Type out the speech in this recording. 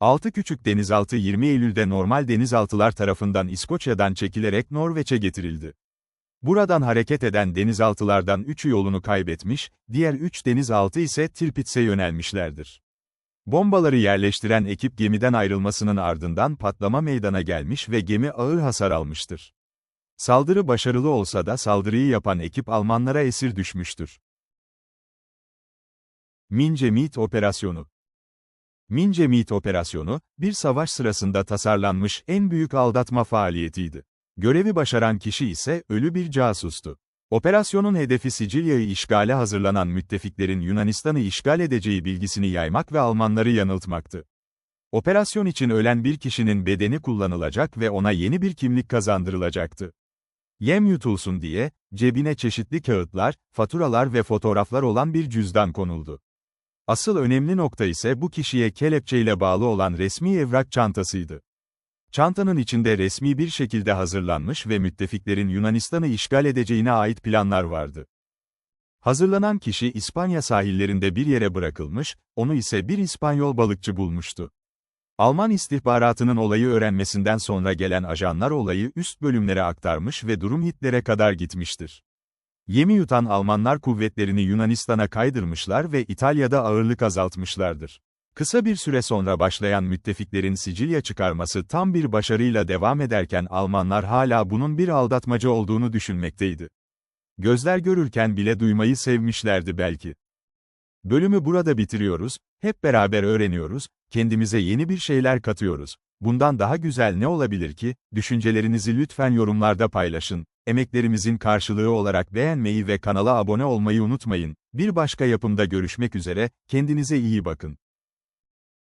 6 küçük denizaltı 20 Eylül'de normal denizaltılar tarafından İskoçya'dan çekilerek Norveç'e getirildi. Buradan hareket eden denizaltılardan 3'ü yolunu kaybetmiş, diğer 3 denizaltı ise Tirpitz'e yönelmişlerdir. Bombaları yerleştiren ekip gemiden ayrılmasının ardından patlama meydana gelmiş ve gemi ağır hasar almıştır. Saldırı başarılı olsa da saldırıyı yapan ekip Almanlara esir düşmüştür. Mince Operasyonu Mince Operasyonu, bir savaş sırasında tasarlanmış en büyük aldatma faaliyetiydi. Görevi başaran kişi ise ölü bir casustu. Operasyonun hedefi Sicilya'yı işgale hazırlanan müttefiklerin Yunanistan'ı işgal edeceği bilgisini yaymak ve Almanları yanıltmaktı. Operasyon için ölen bir kişinin bedeni kullanılacak ve ona yeni bir kimlik kazandırılacaktı. Yem yutulsun diye, cebine çeşitli kağıtlar, faturalar ve fotoğraflar olan bir cüzdan konuldu. Asıl önemli nokta ise bu kişiye kelepçeyle bağlı olan resmi evrak çantasıydı. Çantanın içinde resmi bir şekilde hazırlanmış ve müttefiklerin Yunanistan'ı işgal edeceğine ait planlar vardı. Hazırlanan kişi İspanya sahillerinde bir yere bırakılmış, onu ise bir İspanyol balıkçı bulmuştu. Alman istihbaratının olayı öğrenmesinden sonra gelen ajanlar olayı üst bölümlere aktarmış ve durum Hitler'e kadar gitmiştir. Yemi yutan Almanlar kuvvetlerini Yunanistan'a kaydırmışlar ve İtalya'da ağırlık azaltmışlardır. Kısa bir süre sonra başlayan müttefiklerin Sicilya çıkarması tam bir başarıyla devam ederken Almanlar hala bunun bir aldatmaca olduğunu düşünmekteydi. Gözler görürken bile duymayı sevmişlerdi belki. Bölümü burada bitiriyoruz, hep beraber öğreniyoruz, kendimize yeni bir şeyler katıyoruz. Bundan daha güzel ne olabilir ki? Düşüncelerinizi lütfen yorumlarda paylaşın. Emeklerimizin karşılığı olarak beğenmeyi ve kanala abone olmayı unutmayın. Bir başka yapımda görüşmek üzere, kendinize iyi bakın.